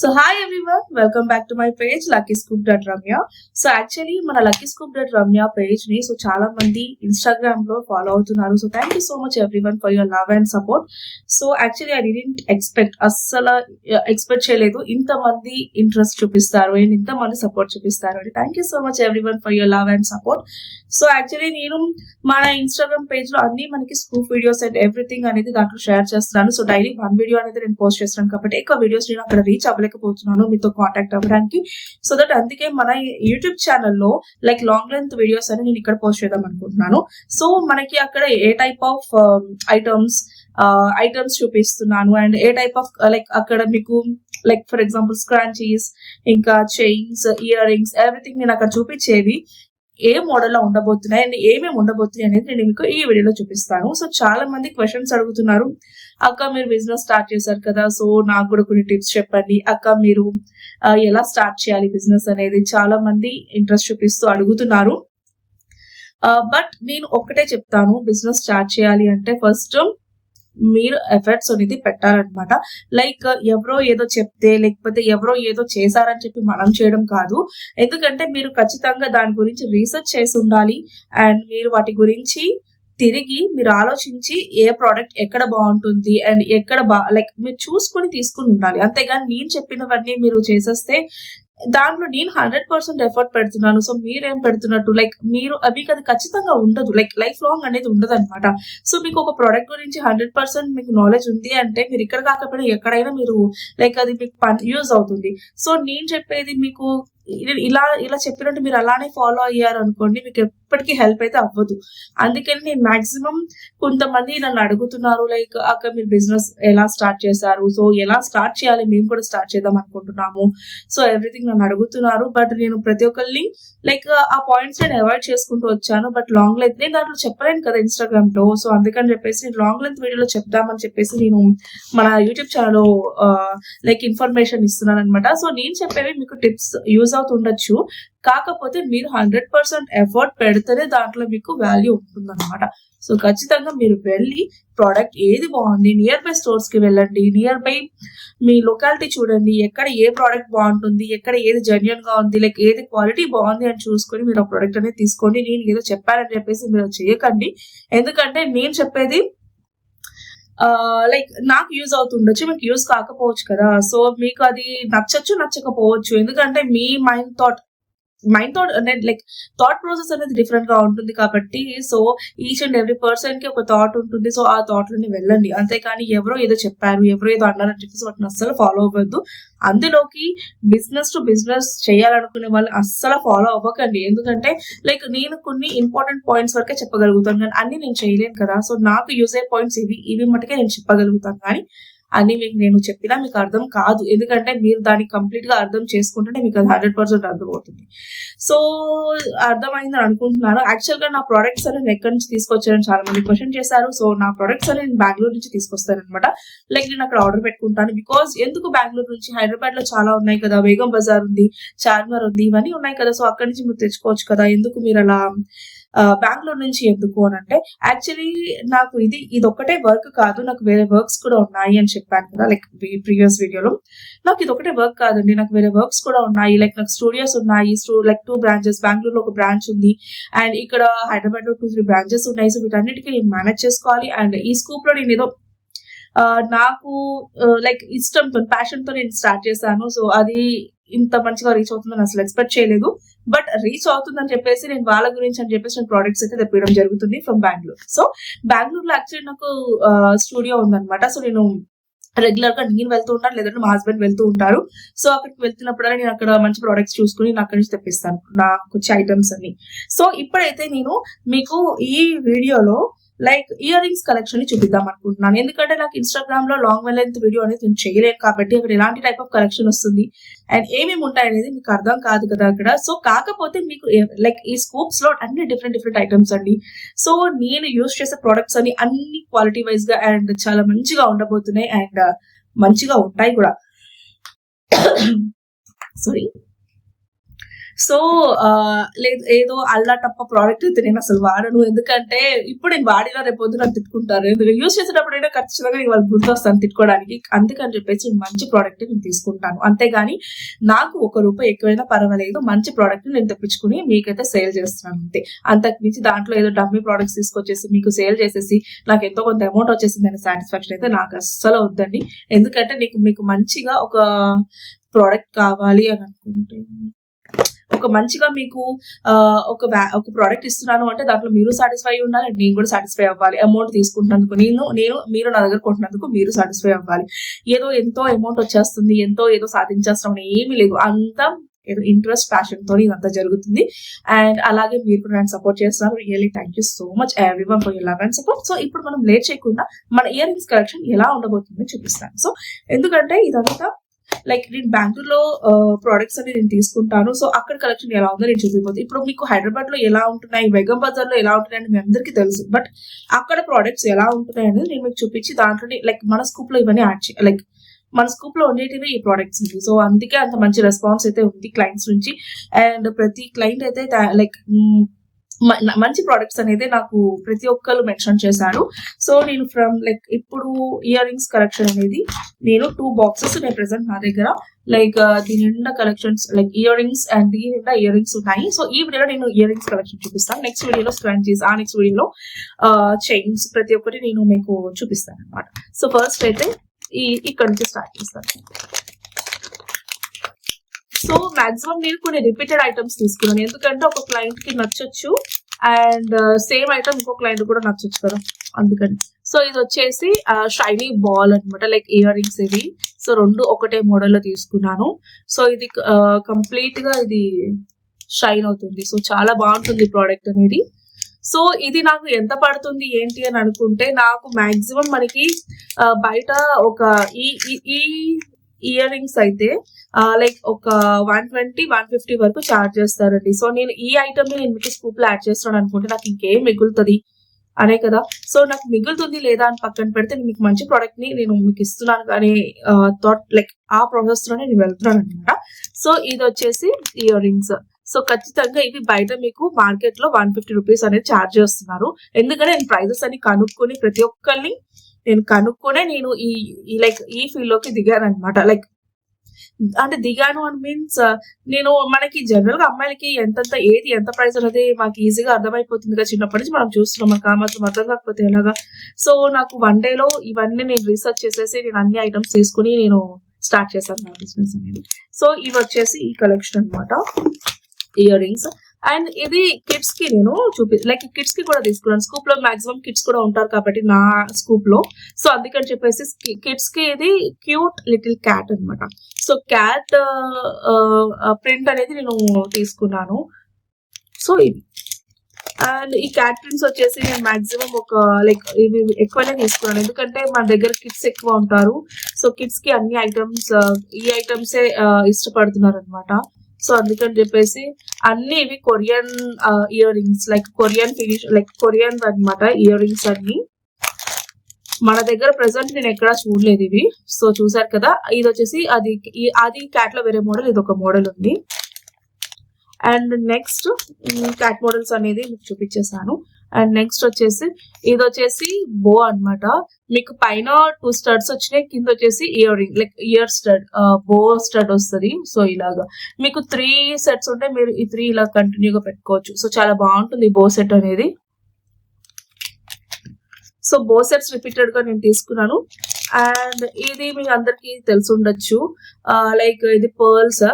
So hi everyone welcome back to my page lucky scoop dot Ramya so actually మన lucky scoop dot Ramya పేజ్ని so చాలా మంది ఇన్స్టాగ్రామ్లో follow అవుతున్నారు. So thank you so much everyone for your love and support so actually I didn't expect అస్సలు uh, expect చేయలేదు. ఇంత మంది ఇంట్రెస్ట్ చూపిస్తారు అండ్ ఇంత మంది సపోర్ట్ చూపిస్తారు. అని thank you so much everyone for your love and support so actually నేను మన ఇన్స్టాగ్రామ్ పేజ్లో అన్ని మనకి స్కూప్ వీడియోస్ అండ్ ఎవ్రీథింగ్ అనేది దాంట్లో షేర్ చేస్తున్నాను. సో డైలీ వన్ వీడియో అనేది నేను పోస్ట్ చేస్తున్నాను. కాబట్టి ఎక్కువ వీడియోస్ నేను అక్కడ రీచ్ అవ్వలేకపోతున్నాను మీతో కాంటాక్ట్ అవ్వడానికి. సో దట్ అందుకే మన యూట్యూబ్ ఛానల్లో లైక్ లాంగ్ లెంత్ వీడియోస్ అని నేను ఇక్కడ పోస్ట్ చేద్దాం అనుకుంటున్నాను. సో మనకి అక్కడ a type of items items చూపిస్తున్నాను. And a type of like అక్కడ మీకు లైక్ ఫర్ ఎగ్జాంపుల్ స్క్రాంచీస్ ఇంకా చైన్స్ ఇయర్ రింగ్స్ ఎవ్రీథింగ్ నేను అక్కడ చూపించేవి ఏ మోడల్లో ఉండబోతున్నాయి అండ్ ఏమేమి ఉండబోతున్నాయి అనేది నేను మీకు ఈ వీడియోలో చూపిస్తాను. సో చాలా మంది క్వశ్చన్స్ అడుగుతున్నారు. అక్క మీరు బిజినెస్ స్టార్ట్ చేశారు కదా సో నాకు కూడా కొన్ని టిప్స్ చెప్పండి. అక్క మీరు ఎలా స్టార్ట్ చేయాలి బిజినెస్ అనేది చాలా మంది ఇంట్రెస్ట్ చూపిస్తూ అడుగుతున్నారు. బట్ నేను ఒక్కటే చెప్తాను బిజినెస్ స్టార్ట్ చేయాలి అంటే ఫస్ట్ మీరు ఎఫర్ట్స్ అనేది పెట్టాలన్నమాట. లైక్ ఎవరో ఏదో చెప్తే లేకపోతే ఎవరో ఏదో చేశారని చెప్పి మనం చేయడం కాదు. ఎందుకంటే మీరు ఖచ్చితంగా దాని గురించి రీసెర్చ్ చేసి ఉండాలి. అండ్ మీరు వాటి గురించి తిరిగి మీరు ఆలోచించి ఏ ప్రోడక్ట్ ఎక్కడ బాగుంటుంది అండ్ ఎక్కడ బా లైక్ మీరు చూసుకొని తీసుకుని ఉండాలి. అంతేగాని నేను చెప్పినవన్నీ మీరు చేసేస్తే దాంట్లో నేను హండ్రెడ్ పర్సెంట్ ఎఫర్ట్ పెడుతున్నాను. సో మీరేం పెడుతున్నట్టు లైక్ మీరు మీకు అది ఖచ్చితంగా ఉండదు. లైక్ లైఫ్ లాంగ్ అనేది ఉండదు అనమాట సో మీకు ఒక ప్రోడక్ట్ గురించి హండ్రెడ్ పర్సెంట్ మీకు నాలెడ్జ్ ఉంది అంటే మీరు ఇక్కడ కాకపోయినా ఎక్కడైనా మీరు లైక్ అది మీకు యూజ్ అవుతుంది. సో నేను చెప్పేది మీకు ఇలా ఇలా చెప్పినట్టు మీరు అలానే ఫాలో అయ్యారు అనుకోండి మీకు ఎప్పటికీ హెల్ప్ అయితే అవ్వదు. అందుకని నేను మాక్సిమం కొంతమంది నన్ను అడుగుతున్నారు లైక్ అక్క మీరు బిజినెస్ ఎలా స్టార్ట్ చేశారు? సో ఎలా స్టార్ట్ చేయాలి? మేము కూడా స్టార్ట్ చేద్దాం అనుకుంటున్నాము. సో ఎవ్రీథింగ్ నన్ను అడుగుతున్నారు. బట్ నేను ప్రతి ఒక్కరిని లైక్ ఆ పాయింట్స్ నేను అవాయిడ్ చేసుకుంటూ వచ్చాను. బట్ లాంగ్ లెంత్ నేను దాంట్లో చెప్పలేను కదా ఇన్స్టాగ్రామ్లో. సో అందుకని చెప్పేసి నేను లాంగ్ లెంత్ వీడియోలో చెప్దామని చెప్పేసి నేను మన యూట్యూబ్ ఛానల్ లైక్ ఇన్ఫర్మేషన్ ఇస్తున్నాను అనమాట సో నేను చెప్పేవి మీకు టిప్స్ యూజ్ అవుతుండొచ్చు. కాకపోతే మీరు హండ్రెడ్ పర్సెంట్ ఎఫర్ట్ పెడితేనే దాంట్లో మీకు వాల్యూ ఉంటుంది అనమాట సో ఖచ్చితంగా మీరు వెళ్ళి ప్రోడక్ట్ ఏది బాగుంది నియర్ బై స్టోర్స్కి వెళ్ళండి నియర్ బై మీ లొకాలిటీ చూడండి ఎక్కడ ఏ ప్రోడక్ట్ బాగుంటుంది ఎక్కడ ఏది జెన్యున్గా ఉంది లైక్ ఏది క్వాలిటీ బాగుంది అని చూసుకొని మీరు ఆ ప్రోడక్ట్ అనేది తీసుకోండి. నేను ఏదో చెప్పానని చెప్పేసి మీరు చేయకండి. ఎందుకంటే నేను చెప్పేది లైక్ నాకు యూజ్ అవుతుండొచ్చు మీకు యూజ్ కాకపోవచ్చు కదా. సో మీకు అది నచ్చచ్చు నచ్చకపోవచ్చు. ఎందుకంటే మీ mind thought mind thought like thought process అనేది డిఫరెంట్గా ఉంటుంది కాబట్టి సో ఈచ్ అండ్ ఎవ్రీ పర్సన్కి ఒక థాట్ ఉంటుంది సో ఆ థాట్లోని వెళ్ళండి. అంతేకాని ఎవరో ఏదో చెప్పారు ఎవరో ఏదో అన్నారని చెప్పేసి వాటిని అస్సలు ఫాలో అవ్వద్దు. అందులోకి బిజినెస్ టు బిజినెస్ చేయాలనుకునే వాళ్ళు అస్సలు ఫాలో అవ్వకండి. ఎందుకంటే లైక్ నేను కొన్ని ఇంపార్టెంట్ పాయింట్స్ వరకే చెప్పగలుగుతాను కానీ అన్ని నేను చేయలేను కదా. సో నాకు యూజ్ అయ్యే పాయింట్స్ ఇవి ఇవి మటుకే నేను చెప్పగలుగుతాను. కానీ అని మీకు నేను చెప్పినా మీకు అర్థం కాదు. ఎందుకంటే మీరు దాన్ని కంప్లీట్గా అర్థం చేసుకుంటే మీకు అది హండ్రెడ్ పర్సెంట్ అర్థమవుతుంది. సో అర్థమైందని అనుకుంటున్నాను. యాక్చువల్గా నా ప్రొడక్ట్స్ అని నేను ఎక్కడి నుంచి తీసుకొచ్చానని చాలా మంది క్వశ్చన్ చేశారు. సో నా ప్రొడక్ట్స్ అని నేను బెంగళూరు నుంచి తీసుకొస్తాను అనమాట లైక్ నేను అక్కడ ఆర్డర్ పెట్టుకుంటాను. బికాస్ ఎందుకు బెంగళూరు నుంచి? హైదరాబాద్లో చాలా ఉన్నాయి కదా. బేగం బజార్ ఉంది చార్మర్ ఉంది ఇవన్నీ ఉన్నాయి కదా. సో అక్కడి నుంచి మీరు తెచ్చుకోవచ్చు కదా. ఎందుకు మీరు అలా బెంగళూరు నుంచి ఎందుకు అని అంటే యాక్చువల్లీ నాకు ఇది ఇది ఒక్కటే వర్క్ కాదు నాకు వేరే వర్క్స్ కూడా ఉన్నాయి అని చెప్పాను కదా లైక్ ప్రీవియస్ వీడియోలో నాకు ఇది ఒకటే వర్క్ కాదండి నాకు వేరే వర్క్స్ కూడా ఉన్నాయి లైక్ నాకు స్టూడియోస్ ఉన్నాయి లైక్ టూ బ్రాంచెస్ బెంగళూరులో ఒక బ్రాంచ్ ఉంది అండ్ ఇక్కడ హైదరాబాద్లో టూ త్రీ బ్రాంచెస్ ఉన్నాయి సో వీటన్నిటికీ నేను మేనేజ్ చేసుకోవాలి అండ్ ఈ స్కూప్లో నేను ఏదో నాకు లైక్ ఇష్టంతో ప్యాషన్తో నేను స్టార్ట్ చేశాను. సో అది ఇంత మంచిగా రీచ్ అవుతుందని అసలు ఎక్స్పెక్ట్ చేయలేదు. బట్ రీచ్ అవుతుందని చెప్పేసి నేను వాళ్ళ గురించి అని చెప్పేసి నేను ప్రోడక్ట్స్ అయితే తెప్పడం జరుగుతుంది ఫ్రమ్ బెంగళూరు సో బెంగళూరులో యాక్చువల్లీ నాకు స్టూడియో ఉందన్నమాట. సో నేను రెగ్యులర్గా నేను వెళ్తూ ఉంటాను లేదంటే మా హస్బెండ్ వెళ్తూ ఉంటారు. సో అక్కడికి వెళ్తున్నప్పుడల్లా నేను అక్కడ మంచి ప్రోడక్ట్స్ చూసుకుని నేను అక్కడి నుంచి తెప్పిస్తాను. నాకు వచ్చే ఐటమ్స్ అన్ని. సో ఇప్పుడైతే నేను మీకు ఈ వీడియోలో లైక్ ఇయర్ రింగ్స్ కలెక్షన్ని చూపిద్దాం అనుకుంటున్నాను. ఎందుకంటే నాకు ఇన్స్టాగ్రామ్లో లాంగ్ లెంత్ వీడియో అనేది నేను చేయలేదు కాబట్టి అక్కడ ఎలాంటి టైప్ ఆఫ్ కలెక్షన్ వస్తుంది అండ్ ఏమేమి ఉంటాయి అనేది మీకు అర్థం కాదు కదా అక్కడ. సో కాకపోతే మీకు లైక్ ఈ స్కూప్స్లో అన్ని డిఫరెంట్ డిఫరెంట్ ఐటమ్స్ అండి. సో నేను యూస్ చేసే ప్రొడక్ట్స్ అని అన్ని క్వాలిటీ వైజ్గా అండ్ చాలా మంచిగా ఉండబోతున్నాయి అండ్ uh, మంచిగా ఉంటాయి కూడా. సారీ సో లేదు ఏదో అల్లా టప్ప ప్రోడక్ట్ అయితే నేను అసలు వాడను. ఎందుకంటే ఇప్పుడు నేను వాడినా రేపు పొద్దున తిట్టుకుంటారు. ఎందుకంటే యూస్ చేసేటప్పుడు అయినా ఖచ్చితంగా నేను వాళ్ళు గుర్తొస్తాను తిట్టుకోవడానికి అందుకని చెప్పేసి నేను మంచి ప్రోడక్ట్ నేను తీసుకుంటాను. అంతేగాని నాకు ఒక రూపాయి ఎక్కువైనా పర్వాలేదు. మంచి ప్రోడక్ట్ నేను తెప్పించుకుని మీకైతే సేల్ చేస్తున్నాను అంతే. అంతకు మించి దాంట్లో ఏదో డమ్మీ ప్రోడక్ట్స్ తీసుకొచ్చేసి మీకు సేల్ చేసేసి నాకు ఎంతో కొంత అమౌంట్ వచ్చేసింది అనే సాటిస్ఫాక్షన్ అయితే నాకు అస్సలు వద్దండి. ఎందుకంటే నీకు మీకు మంచిగా ఒక ప్రోడక్ట్ కావాలి అని అనుకుంటే. ఒక మంచిగా మీకు ఒక ఒక ప్రోడక్ట్ ఇస్తున్నాను అంటే దాంట్లో మీరు సాటిస్ఫై ఉండాలి నేను కూడా సాటిస్ఫై అవ్వాలి. అమౌంట్ తీసుకుంటున్నందుకు నేను నేను మీరు నా దగ్గర కొంటున్నందుకు మీరు సాటిస్ఫై అవ్వాలి. ఏదో ఎంతో అమౌంట్ వచ్చేస్తుంది ఎంతో ఏదో సాధించేస్తాం అని ఏమీ లేదు. అంతా ఏదో ఇంట్రెస్ట్ ప్యాషన్తో ఇదంతా జరుగుతుంది. అండ్ అలాగే మీరు కూడా నన్ను సపోర్ట్ చేస్తున్నారు. Really thank you so much everyone for you love and support so ఇప్పుడు మనం లేట్ చేయకుండా మన ఇయర్ రింగ్స్ కలెక్షన్ ఎలా ఉండబోతుందో చూపిస్తాను. సో ఎందుకంటే ఇదంతా లైక్ నేను బెంగళూరులో ప్రోడక్ట్స్ అని నేను తీసుకుంటాను. సో అక్కడ కలెక్షన్ ఎలా ఉందో నేను చూపిపోతుంది ఇప్పుడు మీకు హైదరాబాద్లో ఎలా ఉంటున్నాయి బెగం బజార్లో ఎలా ఉంటున్నాయి అని మీ అందరికీ తెలుసు. బట్ అక్కడ ప్రోడక్ట్స్ ఎలా ఉంటున్నాయి అనేది నేను మీకు చూపించి దాంట్లోనే లైక్ మన స్కూప్లో ఇవన్నీ యాడ్ చేయాలి లైక్ మన స్కూప్లో ఉండేటివి ఈ ప్రోడక్ట్స్ ఉంది సో అందుకే అంత మంచి రెస్పాన్స్ అయితే ఉంది క్లయింట్స్ నుంచి. అండ్ ప్రతి క్లయింట్ అయితే లైక్ మంచి ప్రోడక్ట్స్ అనేది నాకు ప్రతి ఒక్కరు మెన్షన్ చేశారు. సో నేను ఫ్రమ్ లైక్ ఇప్పుడు ఇయర్ రింగ్స్ కలెక్షన్ అనేది నేను టూ బాక్సెస్ నేను ప్రెసెంట్ నా దగ్గర. లైక్ uh, దీని నిండా collections like earrings and దీని నిండా ఇయర్ రింగ్స్ ఉన్నాయి. సో ఈ వీడియోలో నేను ఇయర్ రింగ్స్ కలెక్షన్ చూపిస్తాను నెక్స్ట్ వీడియోలో స్క్రాంచీస్ ఆ నెక్స్ట్ వీడియోలో చైన్స్ ప్రతి ఒక్కటి నేను మీకు చూపిస్తాను అనమాట సో ఫస్ట్ అయితే ఈ ఇక్కడ నుంచి స్టార్ట్ చేస్తాను. సో మాక్సిమం నేను కొన్ని రిపీటెడ్ ఐటమ్స్ తీసుకున్నాను. ఎందుకంటే ఒక క్లయింట్కి నచ్చొచ్చు. అండ్ సేమ్ ఐటమ్ ఇంకో క్లయింట్ కూడా నచ్చొచ్చు కదా. అందుకని. సో ఇది వచ్చేసి uh, షైనీ బాల్ అన్నమాట. లైక్ ఇయర్ రింగ్స్ ఇవి. సో రెండు ఒకటే మోడల్లో తీసుకున్నాను. సో ఇది uh, కంప్లీట్గా ఇది షైన్ అవుతుంది. సో చాలా బాగుంటుంది ప్రోడక్ట్ అనేది. సో ఇది నాకు ఎంత పడుతుంది ఏంటి అని అనుకుంటే నాకు మాక్సిమం మనకి uh, బయట ఒక ఈ ఈ- ఈ ఇయర్ రింగ్స్ అయితే లైక్ ఒక వన్ ట్వంటీ వన్ ఫిఫ్టీ వరకు చార్జ్ చేస్తారండి. సో నేను ఈ ఐటమ్ని నేను మీకు స్కూప్లో యాడ్ చేస్తున్నాను అనుకుంటే నాకు ఇంకేం మిగులుతుంది? అనే కదా? సో నాకు మిగులుతుంది లేదా అని పక్కన పెడితే మీకు మంచి ప్రోడక్ట్ని నేను మీకు ఇస్తున్నాను కానీ థాట్ లైక్ ఆ ప్రాసెస్లోనే నేను వెళ్తున్నాను అనమాట సో ఇది వచ్చేసి ఇయర్ రింగ్స్ సో ఖచ్చితంగా ఇవి బయట మీకు మార్కెట్లో వన్ ఫిఫ్టీ రూపీస్ అనేది ఛార్జ్ చేస్తున్నారు. ఎందుకంటే నేను ప్రైజెస్ అని కనుక్కొని ప్రతి ఒక్కరిని నేను కనుక్కొనే నేను ఈ లైక్ ఈ ఫీల్డ్లోకి దిగాను అనమాట లైక్ అంటే దిగాను అని మీన్స్ uh, నేను మనకి జనరల్గా అమ్మాయిలకి ఎంతంత ఏది ఎంత ప్రైస్ అనేది మాకు ఈజీగా అర్థమైపోతుంది కదా చిన్నప్పటి నుంచి మనం చూస్తున్నాం. మనకు ఆ మాత్రం అర్థం కాకపోతే ఎలాగా. సో నాకు వన్ డే లో ఇవన్నీ నేను రీసెర్చ్ చేసేసి నేను అన్ని ఐటమ్స్ తీసుకుని నేను స్టార్ట్ చేశాను నా బిజినెస్ అనేది. సో ఇవి వచ్చేసి ఈ కలెక్షన్ అన్నమాట. ఇయర్ రింగ్స్ అండ్ ఇది కిడ్స్కి నేను చూపి లైక్ కిడ్స్కి కూడా తీసుకున్నాను. స్కూప్లో మాక్సిమం కిడ్స్ కూడా ఉంటారు కాబట్టి నా స్కూప్లో. సో అందుకని చెప్పేసి కిడ్స్కి ఇది క్యూట్ లిటిల్ క్యాట్ అనమాట సో క్యాట్ ప్రింట్ అనేది నేను తీసుకున్నాను. సో ఇది అండ్ ఈ క్యాట్ ప్రింట్స్ వచ్చేసి నేను మాక్సిమం ఒక లైక్ ఇవి ఎక్కువనే తీసుకున్నాను. ఎందుకంటే మన దగ్గర కిడ్స్ ఎక్కువ ఉంటారు. సో కిడ్స్కి అన్ని ఐటమ్స్ uh, ఈ ఐటమ్సే uh, ఇష్టపడుతున్నారు అనమాట సో అందుకని చెప్పేసి అన్ని ఇవి Korean earrings like Korean finish like Korean అన్నమాట ఇయర్ రింగ్స్ అన్ని. మన దగ్గర ప్రెసెంట్ నేను ఎక్కడా చూడలేదు ఇవి. సో చూసారు కదా ఇది వచ్చేసి అది అది క్యాట్లో వేరే మోడల్ ఇది ఒక మోడల్ ఉంది. అండ్ నెక్స్ట్ క్యాట్ మోడల్స్ అనేది మీకు చూపించేసాను. అండ్ నెక్స్ట్ వచ్చేసి ఇది వచ్చేసి బో అన్నమాట. మీకు పైన టూ స్టడ్స్ వచ్చినాయి కింద వచ్చేసి earring like ear stud bow stud వస్తుంది. సో ఇలాగా. మీకు త్రీ సెట్స్ ఉంటే మీరు ఈ త్రీ ఇలా కంటిన్యూగా పెట్టుకోవచ్చు. సో చాలా బాగుంటుంది బో సెట్ అనేది. సో బో సెట్స్ రిపీటెడ్గా నేను తీసుకున్నాను. అండ్ ఇది మీకు అందరికి తెలిసి ఉండొచ్చు. లైక్ ఇది pearls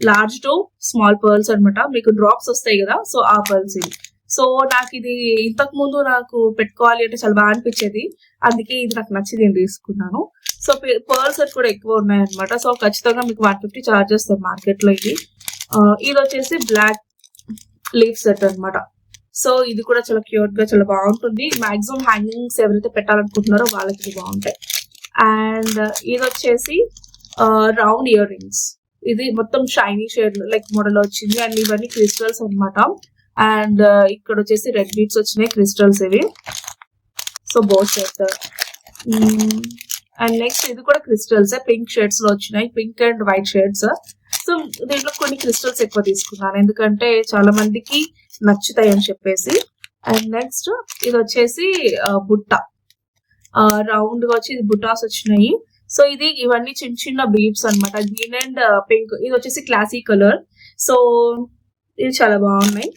large to small pearls అన్నమాట. మీకు డ్రాప్స్ వస్తాయి కదా సో ఆ పర్ల్స్ ఇది సో నాకు ఇది ఇంతకు ముందు నాకు పెట్టుకోవాలి అంటే చాలా బాగా అనిపించేది. అందుకే ఇది నాకు నచ్చింది నేను తీసుకున్నాను. సో పర్ల్స్ కూడా ఎక్కువ ఉన్నాయన్నమాట. సో ఖచ్చితంగా మీకు వన్ ఫిఫ్టీ చార్జ్ చేస్తారు మార్కెట్లో ఇది ఇది వచ్చేసి బ్లాక్ లీఫ్ సెట్ అన్నమాట. సో ఇది కూడా చాలా క్యూట్గా చాలా బాగుంటుంది. మాక్సిమం హ్యాంగింగ్స్ ఎవరైతే పెట్టాలనుకుంటున్నారో వాళ్ళకి ఇది బాగుంటాయి. అండ్ ఇది వచ్చేసి రౌండ్ ఇయర్ రింగ్స్. ఇది మొత్తం షైనీ షేడ్ లైక్ మోడల్ వచ్చింది. అండ్ ఇవన్నీ క్రిస్టల్స్ అన్నమాట. అండ్ ఇక్కడ వచ్చేసి రెడ్ బీట్స్ వచ్చినాయి క్రిస్టల్స్ ఇవి. So bow set and next ఇది కూడా క్రిస్టల్స్ పింక్ షేడ్స్లో వచ్చినాయి pink and white shades so దీంట్లో కొన్ని క్రిస్టల్స్ ఎక్కువ తీసుకున్నాను ఎందుకంటే చాలా మందికి నచ్చుతాయి అని చెప్పేసి. అండ్ నెక్స్ట్ ఇది వచ్చేసి బుట్ట. రౌండ్గా వచ్చి ఇది బుట్టాస్ వచ్చినాయి. సో ఇది ఇవన్నీ చిన్న చిన్న బీడ్స్ అన్నమాట గ్రీన్ అండ్ పింక్ ఇది వచ్చేసి క్లాసీ కలర్ సో ఇది చాలా బాగున్నాయి.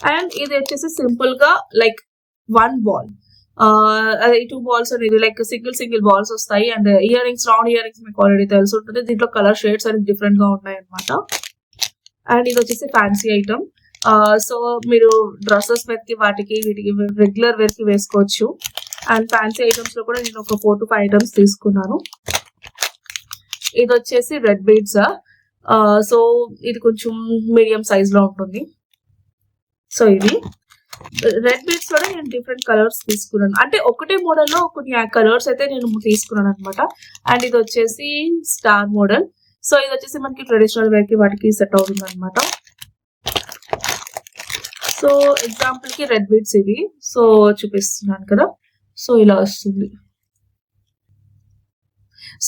అండ్ ఇది వచ్చేసి సింపుల్గా లైక్ వన్ బాల్ అదే టూ బాల్స్ అనేది లైక్ సింగిల్ సింగిల్ బాల్స్ వస్తాయి. And earrings round earrings మీకు ఆల్రెడీ తెలిసి ఉంటుంది. దీంట్లో కలర్ షేడ్స్ అనేది డిఫరెంట్గా ఉన్నాయి అనమాట అండ్ ఇది వచ్చేసి ఫ్యాన్సీ ఐటమ్ సో మీరు డ్రెస్సెస్ మీదకి వాటికి వీటికి రెగ్యులర్ వేర్కి వేసుకోవచ్చు. అండ్ ఫ్యాన్సీ ఐటమ్స్లో కూడా నేను ఒక ఫోర్ టు ఫైవ్ ఐటమ్స్ తీసుకున్నాను. ఇది వచ్చేసి రెడ్ బీడ్స్ సో ఇది కొంచెం మీడియం సైజ్లో ఉంటుంది. సో ఇది రెడ్ బీడ్స్ కూడా నేను డిఫరెంట్ కలర్స్ తీసుకున్నాను. అంటే ఒకటే మోడల్లో కొన్ని కలర్స్ అయితే నేను తీసుకున్నాను అనమాట అండ్ ఇది వచ్చేసి స్టార్ మోడల్ సో ఇది వచ్చేసి మనకి ట్రెడిషనల్ వేర్కి వాటికి సెట్ అవుతుంది అనమాట సో ఎగ్జాంపుల్కి రెడ్ బీడ్స్ ఇవి. సో చూపిస్తున్నాను కదా. సో ఇలా వస్తుంది.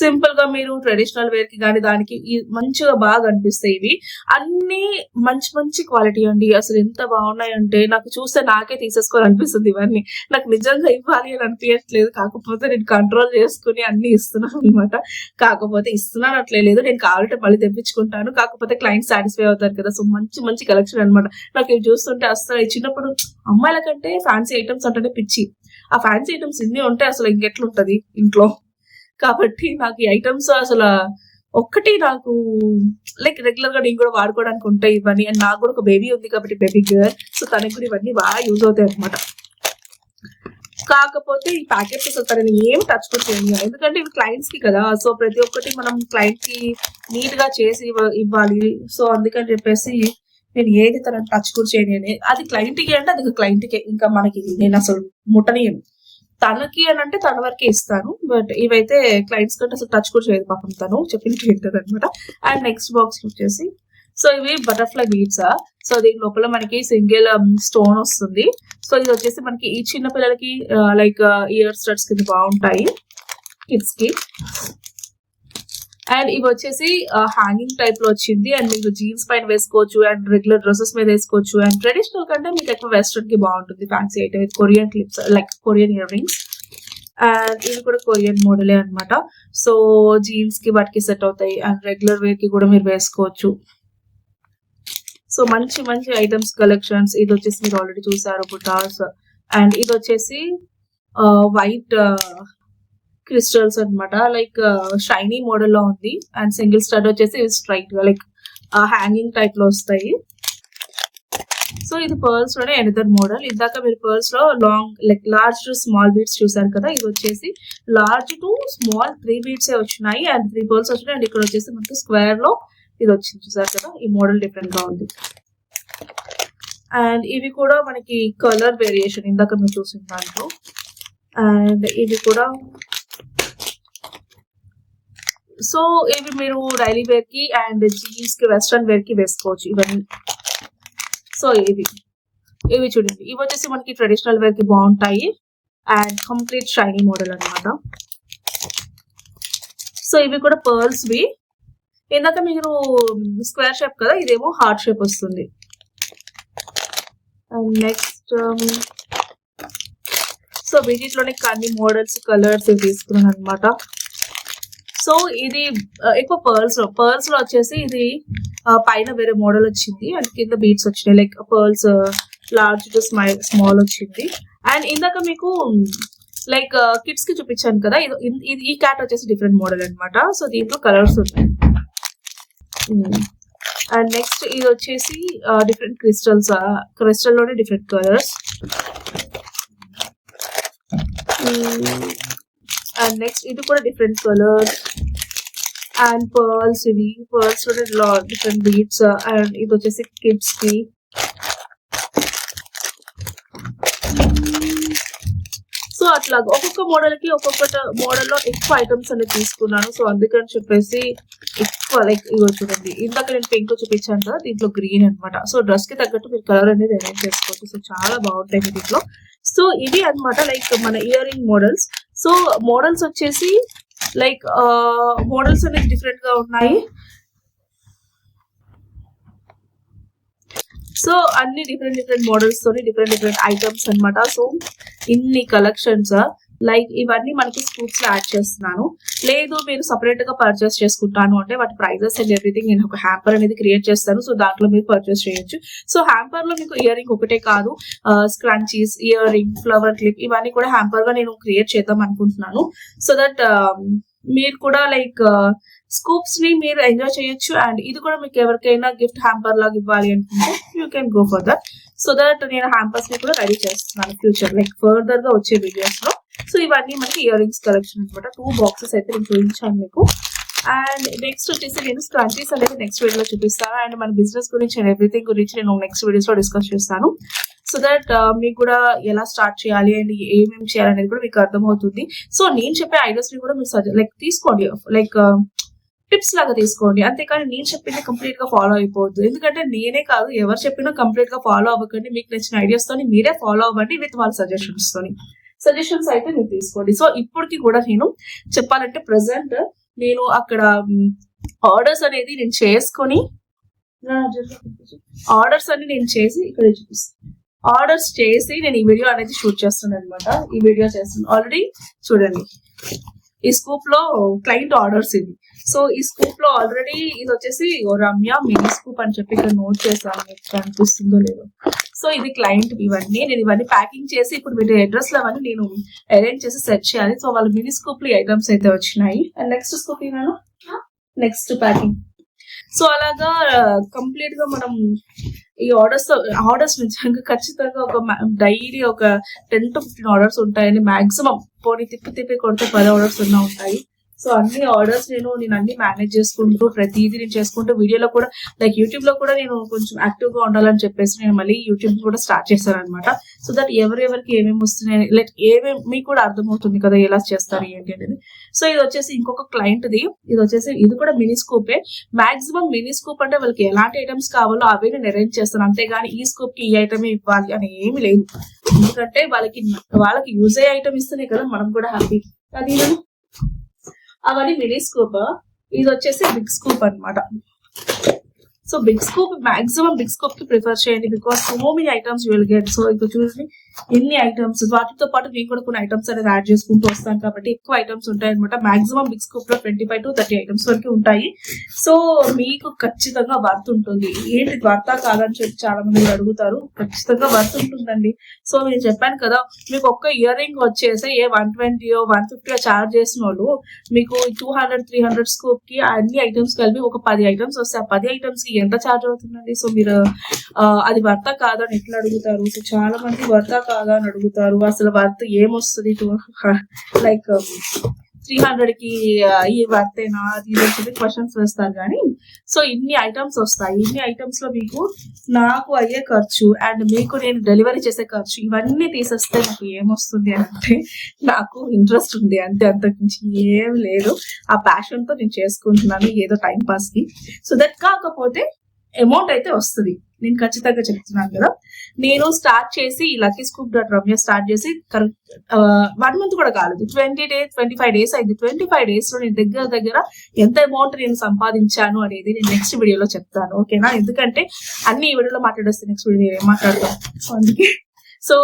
సింపుల్గా మీరు ట్రెడిషనల్ వేర్కి కానీ దానికి మంచిగా బాగా అనిపిస్తాయి ఇవి. అన్ని మంచి మంచి క్వాలిటీ అండి. అసలు ఎంత బాగున్నాయి అంటే నాకు చూస్తే నాకే తీసేసుకోవాలనిపిస్తుంది ఇవన్నీ. నాకు నిజంగా ఇవ్వాలి అని అనిపించట్లేదు కాకపోతే నేను కంట్రోల్ చేసుకుని అన్ని ఇస్తున్నాను అనమాట కాకపోతే ఇస్తున్నాను అట్లే లేదు. నేను కావాలంటే మళ్ళీ తెప్పించుకుంటాను. కాకపోతే క్లయింట్ సాటిస్ఫై అవుతారు కదా. సో మంచి మంచి కలెక్షన్ అన్నమాట. నాకు ఇవి చూస్తుంటే అసలు చిన్నప్పుడు అమ్మాయిల కంటే ఫ్యాన్సీ ఐటమ్స్ అంటేనే పిచ్చి. ఆ ఫ్యాన్సీ ఐటమ్స్ ఇన్ని ఉంటే అసలు ఇంకెట్లుంటది ఇంట్లో? కాబట్టి నాకు ఈ ఐటమ్స్ అసలు ఒక్కటి నాకు లైక్ రెగ్యులర్గా నేను కూడా వాడుకోవడానికి ఉంటాయి ఇవన్నీ. అండ్ నాకు కూడా ఒక బేబీ ఉంది కాబట్టి బేబీ గర్ల్ సో తనకి కూడా ఇవన్నీ బాగా యూజ్ అవుతాయి అనమాట కాకపోతే ఈ ప్యాకెట్స్ అసలు తనని ఏం టచ్ కూడా చేయండి ఎందుకంటే ఇవి క్లయింట్స్కి కదా. సో ప్రతి ఒక్కటి మనం క్లయింట్కి నీట్గా చేసి ఇవ్వాలి. సో అందుకని చెప్పేసి నేను ఏది తనని టచ్ కూడా చేయని. అది క్లయింట్కి అంటే అది క్లయింట్కి. ఇంకా మనకి నేను అసలు ముట్టనియను. తనకి అని అంటే తన వరకే ఇస్తాను. బట్ ఇవైతే క్లయింట్స్ కంటే అసలు టచ్ కూడా చేయదు పాపం తను. చెప్పింది వింటది అనమాట అండ్ నెక్స్ట్ బాక్స్ వచ్చేసి సో ఇవి బటర్ఫ్లై బీడ్స్ సో దీని లోపల మనకి సింగిల్ um, స్టోన్ వస్తుంది. సో ఇది వచ్చేసి మనకి ఈ చిన్న పిల్లలకి లైక్ ఇయర్ స్టడ్స్ కింద బాగుంటాయి. కిడ్స్కి. అండ్ ఇవి వచ్చేసి హ్యాంగింగ్ టైప్లో వచ్చింది. అండ్ మీకు జీన్స్ పైన వేసుకోవచ్చు. అండ్ రెగ్యులర్ డ్రెస్సెస్ మీద వేసుకోవచ్చు. అండ్ ట్రెడిషనల్ కంటే మీకు ఎక్కువ వెస్ట్రన్కి బాగుంటుంది. Fancy item Korean clips like Korean earrings and ఇవి కూడా కొరియన్ మోడలే అన్నమాట. సో జీన్స్కి వాటికి సెట్ అవుతాయి. అండ్ రెగ్యులర్ వేర్కి కూడా మీరు వేసుకోవచ్చు. సో మంచి మంచి ఐటమ్స్ కలెక్షన్స్ ఇది వచ్చేసి మీరు ఆల్రెడీ చూసారు బుటాస్ అండ్ ఇది వచ్చేసి వైట్ క్రిస్టల్స్ అన్నమాట. లైక్ షైనీ మోడల్లో ఉంది. అండ్ సింగిల్ స్టడ్ వచ్చేసి స్ట్రైట్గా లైక్ హ్యాంగింగ్ టైప్లో వస్తాయి. సో ఇది పర్ల్స్లోనే ఎనదర్ మోడల్. ఇందాక మీరు పర్ల్స్లో long like large to small beads చూసారు కదా? ఇది వచ్చేసి large to small three beads వచ్చినాయి. అండ్ త్రీ పర్ల్స్ వచ్చినాయి. అండ్ ఇక్కడ వచ్చేసి మనకి స్క్వేర్లో ఇది వచ్చింది. చూసారు కదా? ఈ మోడల్ డిఫరెంట్గా ఉంది. అండ్ ఇవి కూడా మనకి కలర్ వేరియేషన్ ఇందాక మీరు చూసిన దాంట్లో. అండ్ ఇది కూడా సో ఇవి మీరు డైలీ వేర్కి అండ్ జీన్స్కి వెస్ట్రన్ వేర్కి వేసుకోవచ్చు ఇవన్నీ. సో ఇవి. ఇవి చూడండి. ఇవి వచ్చేసి మనకి ట్రెడిషనల్ వేర్కి బాగుంటాయి. అండ్ కంప్లీట్ షైనీ మోడల్ అనమాట సో ఇవి కూడా పర్ల్స్ వి ఇందాక మీరు స్క్వేర్ షేప్ కదా ఇదేమో హార్ట్ షేప్ వస్తుంది. అండ్ నెక్స్ట్ సో వీటిలోనే అన్ని మోడల్స్ కలర్స్ తీసుకున్నాను అనమాట సో ఇది ఎక్కువ పర్ల్స్లో. పర్ల్స్లో వచ్చేసి ఇది పైన వేరే మోడల్ వచ్చింది. అండ్ కింద బీట్స్ వచ్చినాయి. Like pearls large to smile small వచ్చింది. అండ్ ఇందాక మీకు లైక్ కిడ్స్కి చూపించాను కదా. ఇది ఇది- ఈ క్యాట్ వచ్చేసి డిఫరెంట్ మోడల్ అనమాట సో దీంట్లో కలర్స్ ఉన్నాయి. Hmm. అండ్ నెక్స్ట్ ఇది వచ్చేసి డిఫరెంట్ క్రిస్టల్స్ క్రిస్టల్లోనే డిఫరెంట్ కలర్స్ అండ్ నెక్స్ట్ ఇది కూడా డిఫరెంట్ కలర్స్ అండ్ పర్ల్స్ ఇవి పర్ల్స్లోనే డిఫరెంట్ బీట్స్ అండ్ ఇది వచ్చేసి కిడ్స్కి సో అట్లా ఒక్కొక్క మోడల్కి ఒక్కొక్క మోడల్లో ఎక్కువ ఐటమ్స్ అనేది తీసుకున్నాను. సో అందుకని చెప్పేసి ఎక్కువ లైక్ ఇగో చూడండి ఇందాక నేను పింక్ చూపించాను కదా దీంట్లో గ్రీన్ అన్నమాట. సో డ్రెస్కి తగ్గట్టు మీరు కలర్ అనేది అరేంజ్ చేసుకోవచ్చు. సో చాలా బాగుంటాయి దీంట్లో. సో ఇది అన్నమాట లైక్ మన earring models so models వచ్చేసి లైక్ మోడల్స్ అనేది డిఫరెంట్గా ఉన్నాయి. సో అన్ని డిఫరెంట్ డిఫరెంట్ మోడల్స్ తోని డిఫరెంట్ డిఫరెంట్ ఐటమ్స్ అన్నమాట. సో ఇన్ని కలెక్షన్స్ లైక్ ఇవన్నీ మనకి స్కూప్స్లో యాడ్ చేస్తున్నాను. లేదు మీరు సపరేట్గా పర్చేస్ చేసుకుంటాను అంటే వాటి ప్రైజెస్ అండ్ ఎవ్రీథింగ్ నేను ఒక హ్యాంపర్ అనేది క్రియేట్ చేస్తాను. సో దాంట్లో మీరు పర్చేస్ చేయొచ్చు. సో హ్యాంపర్లో మీకు ఇయర్ రింగ్ ఒకటే కాదు. Scrunchies earring flower clip ఇవన్నీ కూడా హ్యాంపర్గా నేను క్రియేట్ చేద్దాం అనుకుంటున్నాను. సో దట్ um, మీరు కూడా లైక్ uh, స్కూప్స్ని మీరు ఎంజాయ్ చేయొచ్చు అండ్ ఇది కూడా మీకు ఎవరికైనా గిఫ్ట్ హ్యాంపర్ లాగా ఇవ్వాలి అనుకుంటే you can go for that so that నేను హ్యాంపర్స్ని కూడా రెడీ చేస్తున్నాను ఫ్యూచర్ లైక్ ఫర్దర్గా వచ్చే వీడియోస్లో. సో ఇవన్నీ మనకి ఇయర్ రింగ్స్ కలెక్షన్ అనమాట టూ బాక్సెస్ అయితే నేను చూపించాను మీకు. అండ్ నెక్స్ట్ వచ్చేసి నేను స్క్రంచీస్ అనేది నెక్స్ట్ వీడియోలో చూపిస్తాను. అండ్ మన బిజినెస్ గురించి అండ్ ఎవ్రీథింగ్ గురించి నేను నెక్స్ట్ వీడియోస్లో డిస్కస్ చేస్తాను. సో దట్ uh, మీకు కూడా ఎలా స్టార్ట్ చేయాలి అండ్ ఏమేమి చేయాలి అనేది కూడా మీకు అర్థమవుతుంది. సో నేను చెప్పే ఐడియాస్ని కూడా మీరు లైక్ తీసుకోండి. లైక్ uh, టిప్స్ లాగా తీసుకోండి. అంతేకాని నేను చెప్పింది కంప్లీట్గా ఫాలో అయిపోవద్దు. ఎందుకంటే నేనే కాదు ఎవరు చెప్పినా కంప్లీట్గా ఫాలో అవ్వకండి. మీకు నచ్చిన ఐడియాస్ తోని మీరే ఫాలో అవ్వండి విత్ వాళ్ళ సజెషన్స్ తోని. సజెషన్స్ అయితే మీరు తీసుకోండి. సో ఇప్పటికి కూడా నేను చెప్పాలంటే ప్రెసెంట్ నేను అక్కడ ఆర్డర్స్ అనేది నేను చేసుకొని ఆర్డర్స్ అన్ని నేను చేసి ఇక్కడ చూపిస్తాను. ఆర్డర్స్ చేసి నేను ఈ వీడియో అనేది షూట్ చేస్తున్నాను అనమాట ఈ వీడియో చేస్తున్నాను ఆల్రెడీ చూడండి. ఈ స్కూప్లో క్లయింట్ ఆర్డర్స్ ఇది. సో ఈ స్కూప్లో ఆల్రెడీ ఇది వచ్చేసి ఓ రమ్య మినీ స్కూప్ అని చెప్పి ఇక్కడ నోట్ చేశాను మీకు కనిపిస్తుందో లేదో. సో ఇది క్లయింట్ ఇవన్నీ. నేను ఇవన్నీ ప్యాకింగ్ చేసి ఇప్పుడు వీటి అడ్రస్లో అవన్నీ నేను అరేంజ్ చేసి సెట్ చేయాలి. సో వాళ్ళ మినీ స్కూప్లో ఐటమ్స్ అయితే వచ్చినాయి. అండ్ నెక్స్ట్ స్కూప్ నేను నెక్స్ట్ ప్యాకింగ్ సో అలాగా కంప్లీట్గా మనం ఈ ఆర్డర్స్ ఆర్డర్స్ నిజంగా ఖచ్చితంగా ఒక డైలీ ఒక టెన్ టు ఫిఫ్టీన్ ఆర్డర్స్ ఉంటాయని మాక్సిమం పోనీ తిప్పి తిప్పి కొడితే పది ఆర్డర్స్ ఉన్నా ఉంటాయి. సో అన్ని ఆర్డర్స్ నేను నేను అన్ని మేనేజ్ చేసుకుంటూ ప్రతిదీ నేను చేసుకుంటూ వీడియోలో కూడా లైక్ యూట్యూబ్లో కూడా నేను కొంచెం యాక్టివ్గా ఉండాలని చెప్పేసి నేను మళ్ళీ యూట్యూబ్ కూడా స్టార్ట్ చేశాను అనమాట సో దట్ ఎవరెవరికి ఏమేమి వస్తున్నాయి లైక్ ఏమేమి మీకు కూడా అర్థమవుతుంది కదా ఎలా చేస్తారు ఏంటి అనేది. సో ఇది వచ్చేసి ఇంకొక క్లయింట్ ది. ఇది వచ్చేసి ఇది కూడా మినీ స్కూపే మాక్సిమం మినీ స్కూప్ అంటే వాళ్ళకి ఎలాంటి ఐటమ్స్ కావాలో అవే నేను అరేంజ్ చేస్తాను. అంతేగాని ఈ స్కూప్కి ఈ ఐటమ్ ఇవ్వాలి అని ఏమి లేదు. ఎందుకంటే వాళ్ళకి వాళ్ళకి యూజ్ అయ్యే ఐటమ్ ఇస్తేనే కదా మనం కూడా హ్యాపీ అది నేను అవన్నీ మినీ స్కూప్. ఇది వచ్చేసి బిగ్ స్కూప్ అన్నమాట. So big scoop maximum big స్కూప్కి prefer చేయండి because so many items will get. So ఇక్కడ చూడండి ఎన్ని ఐటమ్స్? వాటితో పాటు నేను కూడా కొన్ని ఐటమ్స్ అనేది యాడ్ చేసుకుంటూ వస్తాను కాబట్టి ఎక్కువ ఐటమ్స్ ఉంటాయి అనమాట maximum big స్కూప్లో twenty five to thirty items వరకు ఉంటాయి. సో మీకు ఖచ్చితంగా వర్త్ ఉంటుంది. ఏంటి వర్త కాదని చెప్పి చాలా మంది అడుగుతారు. ఖచ్చితంగా వర్త్ ఉంటుందండి. సో నేను చెప్పాను కదా మీకు ఒక్క ఇయర్ రింగ్ వచ్చేసి ఏ వన్ ట్వంటీయో వన్ ఫిఫ్టీ చార్జ్ చేసిన వాళ్ళు మీకు టూ హండ్రెడ్ త్రీ హండ్రెడ్ స్కోప్కి అన్ని ఐటమ్స్ కలిపి ఒక పది ఐటమ్స్ వస్తాయి. ఆ పది ఐటమ్స్కి ఎంత చార్జ్ అవుతుందండి? సో మీరు అది వర్త కాదని ఎట్లా అడుగుతారు? సో చాలా మంది వర్త కాదా అని అడుగుతారు. అసలు వర్త్ ఏమొస్తుంది? టూ లైక్ um, త్రీ హండ్రెడ్కి ఈ వర్తేనా? అది ఇది క్వశ్చన్స్ వేస్తారు కానీ సో ఇన్ని ఐటమ్స్ వస్తాయి. ఇన్ని ఐటమ్స్లో మీకు నాకు అయ్యే ఖర్చు అండ్ మీకు నేను డెలివరీ చేసే ఖర్చు ఇవన్నీ తీసేస్తే నాకు ఏమొస్తుంది అంటే నాకు ఇంట్రెస్ట్ ఉంది అంతే. అంతకుమించి ఏం లేదు. ఆ ప్యాషన్తో నేను చేసుకుంటున్నాను. ఏదో టైం పాస్కి. సో దట్ కాకపోతే అమౌంట్ అయితే వస్తుంది. నేను ఖచ్చితంగా చెప్తున్నాను కదా. నేను స్టార్ట్ చేసి ఈ lucky scoop dot Ramya start చేసి కరెక్ట్ వన్ మంత్ కూడా కాలేదు twenty days twenty five days అయింది. ట్వంటీ ఫైవ్ డేస్లో నేను దగ్గర దగ్గర ఎంత అమౌంట్ నేను సంపాదించాను అనేది నేను నెక్స్ట్ వీడియోలో చెప్తాను. ఓకేనా? ఎందుకంటే అన్ని ఈ వీడియోలో మాట్లాడేస్తే నెక్స్ట్ వీడియో ఏం మాట్లాడతాం? సో అందుకే. సో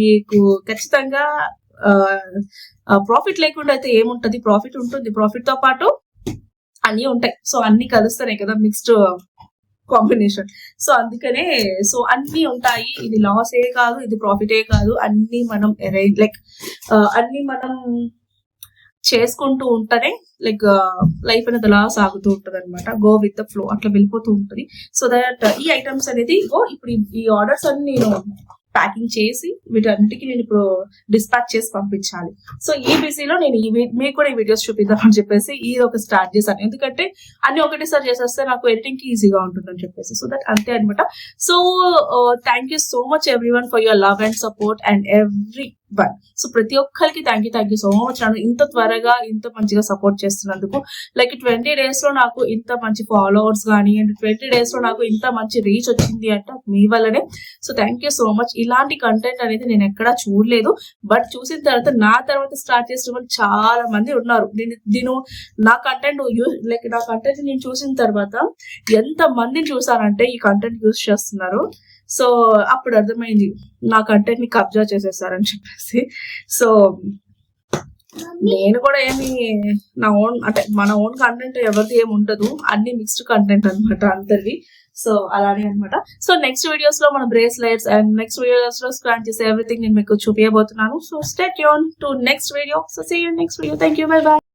మీకు ఖచ్చితంగా ప్రాఫిట్ లేకుండా అయితే ఏముంటది? ప్రాఫిట్ ఉంటుంది. ప్రాఫిట్తో పాటు అన్ని ఉంటాయి. సో అన్ని కలుస్తాయి కదా. Mixed combination. సో అందుకనే సో అన్ని ఉంటాయి. ఇది లాస్ ఏ కాదు ఇది ప్రాఫిట్ ఏ కాదు. అన్ని మనం లైక్ అన్ని మనం చేసుకుంటూ ఉంటేనే లైక్ లైఫ్ అనేది అలా సాగుతూ ఉంటుంది అనమాట గో విత్ ద ఫ్లో. అట్లా వెళ్ళిపోతూ ఉంటుంది. సో దట్ ఈ ఐటమ్స్ అనేది ఓ ఇప్పుడు ఈ- ఈ ఆర్డర్స్ అన్ని నేను ప్యాకింగ్ చేసి వీటన్నిటికీ నేను ఇప్పుడు డిస్పాచ్ చేసి పంపించాలి. సో ఈ బిజీలో నేను ఈ మీకు కూడా ఈ వీడియోస్ చూపిద్దామని చెప్పేసి ఇది ఒక స్టార్ట్ చేశాను. ఎందుకంటే అన్ని ఒకటేసారి చేసేస్తే నాకు ఎడిటింగ్కి ఈజీగా ఉంటుందని చెప్పేసి. సో దట్ అంతే అనమాట so thank you so much everyone for your love and support and everybody so ప్రతి ఒక్కరికి thank you thank you so much నన్ను ఇంత త్వరగా ఇంత మంచిగా సపోర్ట్ చేస్తున్నందుకు. లైక్ ట్వంటీ డేస్లో నాకు ఇంత మంచి ఫాలోవర్స్ కానీ అండ్ ట్వంటీ డేస్లో నాకు ఇంత మంచి రీచ్ వచ్చింది అంటే మీ వల్లనే. So thank you so much ఇలాంటి కంటెంట్ అనేది నేను ఎక్కడా చూడలేదు. బట్ చూసిన తర్వాత నా తర్వాత స్టార్ట్ చేసిన వాళ్ళు చాలా మంది ఉన్నారు. దీని దీని నా కంటెంట్ లైక్ నా కంటెంట్ నేను చూసిన తర్వాత ఎంత మందిని చూసానంటే ఈ కంటెంట్ యూస్ చేస్తున్నారు. సో అప్పుడు అర్థమైంది నా కంటెంట్ని కబ్జా చేసేసారని చెప్పేసి. సో నేను కూడా ఏమి నా ఓన్ అంటే మన ఓన్ కంటెంట్ ఎవరిది ఏమి ఉండదు అన్ని మిక్స్డ్ కంటెంట్ అన్నమాట అందరివి సో అలానే అన్నమాట. సో నెక్స్ట్ వీడియోస్లో మన బ్రేస్లెట్స్ అండ్ నెక్స్ట్ వీడియోస్లో స్క్రాంచెస్ ఎవ్రీథింగ్ నేను మీకు చూపించబోతున్నాను so stay Yoon to next video so see you next video thank you bye bye